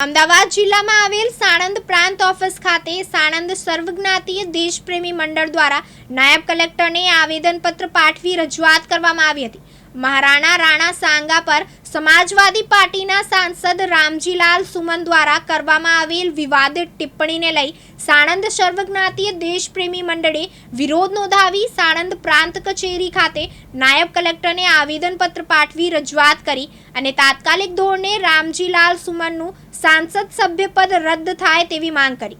અમદાવાદ જિલ્લામાં આવેલ સાણંદ પ્રાંત ઓફિસ ખાતે સાણંદ સર્વજ્ઞાતીય દેશપ્રેમી મંડળ દ્વારા નાયબ કલેક્ટરને આવેદનપત્ર પાઠવી રજૂઆત કરવામાં આવી હતી. મહારાણા રાણા સાંગા પર સમાજવાદી પાર્ટીના સાંસદ રામજીલાલ સુમન દ્વારા કરવામાં આવેલ વિવાદિત ટિપ્પણીને લઈ સાણંદ સર્વજ્ઞાતીય દેશપ્રેમી મંડળે વિરોધ નોંધાવી સાણંદ પ્રાંત કચેરી ખાતે નાયબ કલેક્ટરને આવેદનપત્ર પાઠવી રજૂઆત કરી અને તાત્કાલિક ધોરણે રામજીલાલ સુમનનું સાંસદ સભ્યપદ રદ થાય તેવી માંગ કરી.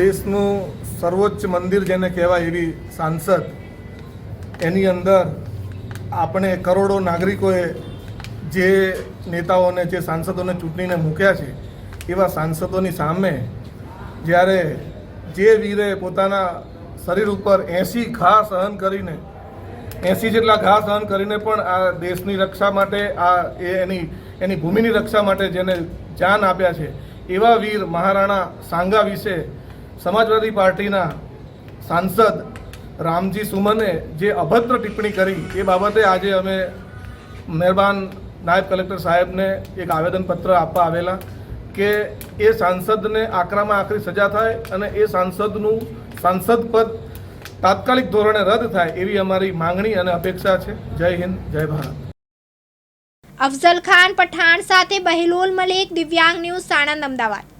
દેશનું સર્વોચ્ચ મંદિર જેને કહેવાય એવી સાંસદ, એની અંદર આપણે કરોડો નાગરિકોએ જે નેતાઓને, જે સાંસદોને ચૂંટણીને મૂક્યા છે, એવા સાંસદોની સામે જ્યારે જે વીરે પોતાના શરીર ઉપર એંસી ઘા સહન કરીને, એંસી જેટલા ઘા સહન કરીને પણ આ દેશની રક્ષા માટે આ એની એની ભૂમિની રક્ષા માટે જેને જાન આપ્યા છે, એવા વીર મહારાણા સાંગા વિશે સમાજવાદી પાર્ટીના સાંસદ રામજી સુમને જે અભદ્ર ટિપ્પણી કરી, એ બાબતે આજે અમે મહેરબાન નાયબ કલેક્ટર સાહેબને એક આવેદનપત્ર આપવા આવેલા કે એ સાંસદને આકરામાં આકરી સજા થાય અને એ સાંસદનું સાંસદ પદ તાત્કાલિક ધોરણે રદ થાય એવી અમારી માંગણી અને અપેક્ષા છે. જય હિન્દ, જય ભારત. અફઝલ ખાન પઠાણ સાથે બહેલોલ મલેક દિવ્યાંગ ન્યૂઝ સાણંદ અમદાવાદ.